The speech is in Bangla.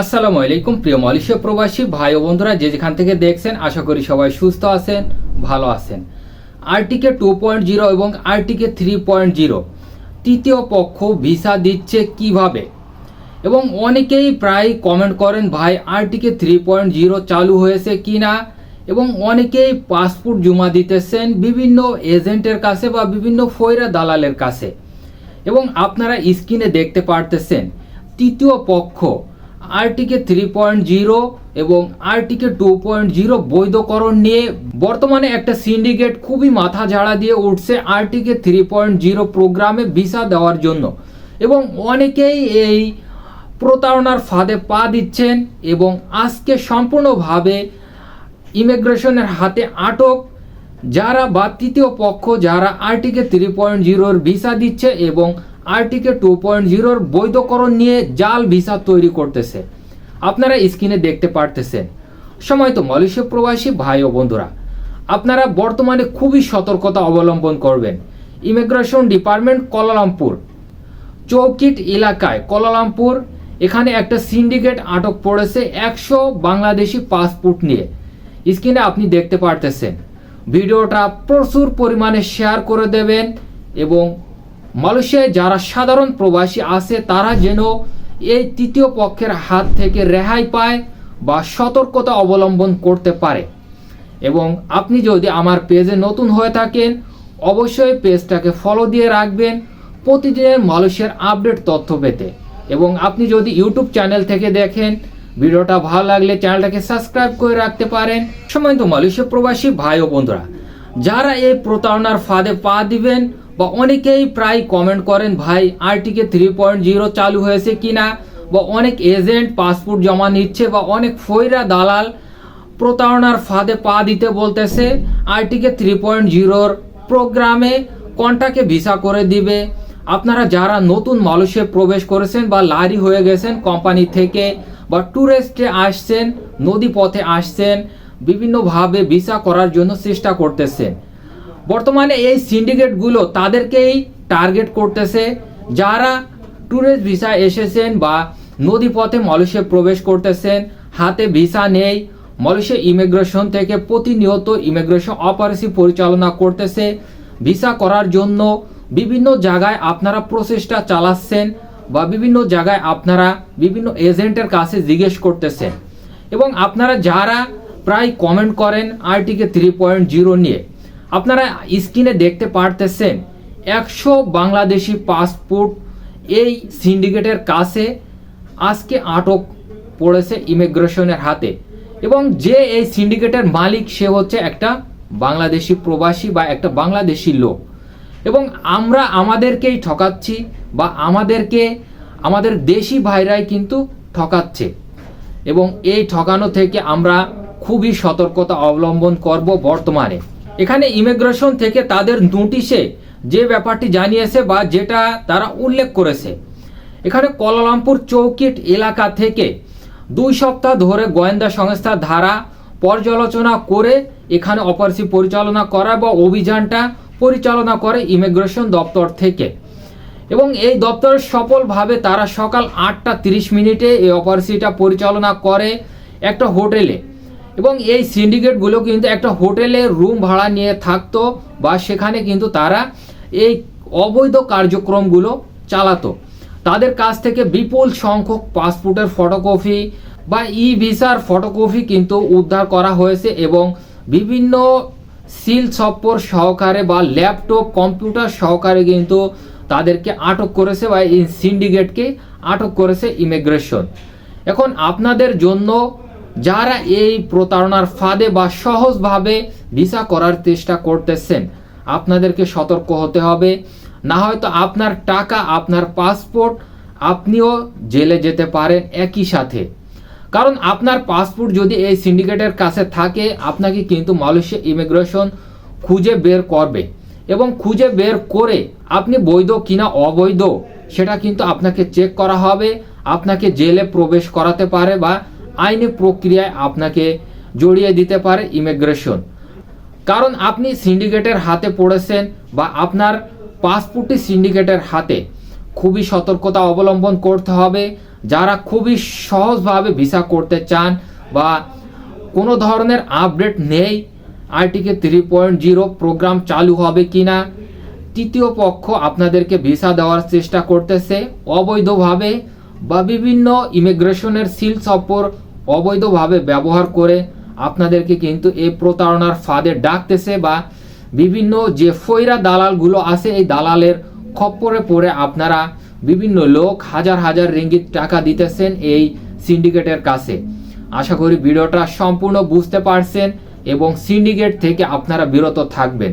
আসসালামু আলাইকুম, প্রিয় মালয়েশিয়া প্রবাসী ভাই ও বন্ধুরা, যে যেখান থেকে দেখছেন, আশা করি সবাই সুস্থ আছেন, ভালো আছেন। আরটিকে টু পয়েন্ট জিরো এবং আরটিকে থ্রি পয়েন্ট জিরো, তৃতীয় পক্ষ ভিসা দিচ্ছে কীভাবে? এবং অনেকেই প্রায় কমেন্ট করেন, ভাই, আরটিকে থ্রি পয়েন্ট জিরো চালু হয়েছে কি না এবং অনেকেই পাসপোর্ট জমা দিতেছেন বিভিন্ন এজেন্টের কাছে বা বিভিন্ন ফয়রা দালালের কাছে। এবং আপনারা স্ক্রিনে দেখতে পারতেছেন, তৃতীয় পক্ষ আরটিকে থ্রি পয়েন্ট জিরো এবং আরটিকে টু পয়েন্ট জিরো বৈধকরণ নিয়ে বর্তমানে একটা সিন্ডিকেট খুবই মাথা ঝাড়া দিয়ে উঠছে আরটিকে থ্রি পয়েন্ট জিরো প্রোগ্রামে ভিসা দেওয়ার জন্য। এবং অনেকেই এই প্রতারণার ফাঁদে পা দিচ্ছেন এবং আজকে সম্পূর্ণভাবে ইমিগ্রেশনের হাতে আটক, যারা বা তৃতীয় পক্ষ যারা আরটিকে থ্রি পয়েন্ট জিরোর ভিসা দিচ্ছে এবং আরটিকে টু পয়েন্ট জিরোর বৈধকরণ নিয়ে জাল ভিসা তৈরি করতেছে। আপনারা স্ক্রিনে দেখতে পারতেছেন। সময় তো মালয়েশিয়া প্রবাসী ভাই ও বন্ধুরা। আপনারা বর্তমানে খুবই সতর্কতা অবলম্বন করবেন। ইমিগ্রেশন ডিপার্টমেন্ট কলালামপুর চৌকিট এলাকায় কলালামপুর এখানে একটা সিন্ডিকেট আটক পড়েছে একশো বাংলাদেশি পাসপোর্ট নিয়ে। স্ক্রিনে আপনি দেখতে পারতেছেন। ভিডিওটা প্রচুর পরিমাণে শেয়ার করে দেবেন এবং মালয়েশিয়ায় যারা সাধারণ প্রবাসী আছে, তারা যেন এই তৃতীয় পক্ষের হাত থেকে রেহাই পায় বা সতর্কতা অবলম্বন করতে পারে। এবং আপনি যদি আমার পেজে নতুন হয়ে থাকেন, অবশ্যই পেজটাকে ফলো দিয়ে রাখবেন প্রতিদিনের মালয়েশিয়ার আপডেট তথ্য পেতে। এবং আপনি যদি ইউটিউব চ্যানেল থেকে দেখেন, ভিডিওটা ভালো লাগলে চ্যানেলটাকে সাবস্ক্রাইব করে রাখতে পারেন। সময় তো মালয়েশিয়া প্রবাসী ভাই ও বন্ধুরা, যারা এই প্রতারণার ফাঁদে পা দিবেন বা অনেকেই প্রায় কমেন্ট করেন, ভাই, আরটিকে থ্রি পয়েন্ট জিরো চালু হয়েছে কিনা? বা অনেক এজেন্ট পাসপোর্ট জমা নিচ্ছে বা অনেক ফয়রা দালাল প্রতারণার ফাঁদে পা দিতে বলতেছে, আরটিকে থ্রি পয়েন্ট জিরোর প্রোগ্রামে কন্টাকে ভিসা করে দিবে? আপনারা যারা নতুন মালয়েশিয়ায় প্রবেশ করেছেন বা লারি হয়ে গেছেন কোম্পানি থেকে বা ট্যুরিস্টে আসছেন নদী পথে আসছেন, বিভিন্নভাবে ভিসা করার জন্য চেষ্টা করতেছেন। বর্তমানে এই সিন্ডিকেটগুলো তাদেরকেই টার্গেট করতেছে। যারা ট্যুরিস্ট ভিসা এসেছেন বা নদী পথে মালয়েশিয়ায় প্রবেশ করতেছেন, হাতে ভিসা নেই, মালয়েশিয়া ইমিগ্রেশন থেকে প্রতিনিয়ত ইমিগ্রেশন অপারেশন পরিচালনা করতেছে। ভিসা করার জন্য বিভিন্ন জায়গায় আপনারা প্রচেষ্টা চালাচ্ছেন বা বিভিন্ন জায়গায় আপনারা বিভিন্ন এজেন্টের কাছে জিজ্ঞেস করতেছেন। এবং আপনারা যারা প্রায় কমেন্ট করেন আরটিকে থ্রি পয়েন্ট জিরো নিয়ে আপনারা স্ক্রিনে দেখতে পারতেছেন একশো বাংলাদেশি পাসপোর্ট এই সিন্ডিকেটের কাছে আজকে আটক পড়েছে ইমিগ্রেশনের হাতে। এবং যে এই সিন্ডিকেটের মালিক, সে হচ্ছে একটা বাংলাদেশি প্রবাসী বা একটা বাংলাদেশি লোক। এবং আমরা আমাদেরকেই ঠকাচ্ছি বা আমাদেরকে, আমাদের দেশি ভাইরাই কিন্তু ঠকাচ্ছে। এবং এই ঠকানো থেকে আমরা খুবই সতর্কতা অবলম্বন করব বর্তমানে। এখানে ইমিগ্রেশন থেকে তাদের নোটিশে যে ব্যাপারটি জানিয়েছে বা যেটা তারা উল্লেখ করেছে। এখানে কলালামপুর চৌকিট এলাকা থেকে দুই সপ্তাহ ধরে গোয়েন্দা সংস্থার ধারা পর্যালোচনা করে এখানে অপারেশন পরিচালনা করা বা অভিযানটা পরিচালনা করে ইমিগ্রেশন দপ্তর থেকে। এবং এই দপ্তর সফলভাবে তারা সকাল আটটা তিরিশ মিনিটে এই অপারেশনটা পরিচালনা করে একটা হোটেলে। এবং এই সিন্ডিকেটগুলো কিন্তু একটা হোটেলে রুম ভাড়া নিয়ে থাকতো বা সেখানে কিন্তু তারা এই অবৈধ কার্যক্রমগুলো চালাতো। তাদের কাছ থেকে বিপুল সংখ্যক পাসপোর্টের ফটোকপি বা ই ভিসার ফটোকপি কিন্তু উদ্ধার করা হয়েছে এবং বিভিন্ন সিল সপ্পর সহকারে বা ল্যাপটপ কম্পিউটার সহকারে কিন্তু তাদেরকে আটক করেছে বা এই সিন্ডিকেটকে আটক করেছে ইমিগ্রেশন এখন আপনাদের জন্য যারা এই প্রতারণার ফাঁদে বা সহজভাবে ভিসা করার চেষ্টা করতেছেন, আপনাদেরকে সতর্ক হতে হবে। না হয়তো আপনার টাকা, আপনার পাসপোর্ট, আপনিও জেলে যেতে পারেন একই সাথে। কারণ আপনার পাসপোর্ট যদি এই সিন্ডিকেটের কাছে থাকে, আপনাকে কিন্তু মালয়েশিয়া ইমিগ্রেশন খুঁজে বের করবে এবং খুঁজে বের করে আপনি বৈধ কিনা অবৈধ, সেটা কিন্তু আপনাকে চেক করা হবে। আপনাকে জেলে প্রবেশ করাতে পারে বা আইনি প্রক্রিয়ায় আপনাকে জড়িয়ে দিতে পারে ইমিগ্রেশন। কারণ আপনি সিন্ডিকেটের হাতে পড়েছেন বা আপনার পাসপোর্টটি সিন্ডিকেটের হাতে, খুবই সতর্কতা অবলম্বন করতে হবে। যারা খুবই সহজভাবে ভিসা করতে চান বা কোনো ধরনের আপডেট নেই, RTK three point zero program চালু হবে কিনা, তৃতীয় পক্ষ আপনাদেরকে ভিসা দেওয়ার চেষ্টা করতেছে। অবৈধভাবে বা বিভিন্ন ইমিগ্রেশনের সিল সফর অবৈধভাবে ব্যবহার করে আপনাদেরকে কিন্তু এই প্রতারণার ফাঁদে ডাকতেছে বা বিভিন্ন যে ফৈরা দালালগুলো আছে, এই দালালের খপ্পরে পড়ে আপনারা বিভিন্ন লোক হাজার হাজার রিঙ্গিত টাকা দিতেছেন এই সিন্ডিকেটের কাছে। আশা করি ভিডিওটা সম্পূর্ণ বুঝতে পারছেন এবং সিন্ডিকেট থেকে আপনারা বিরত থাকবেন।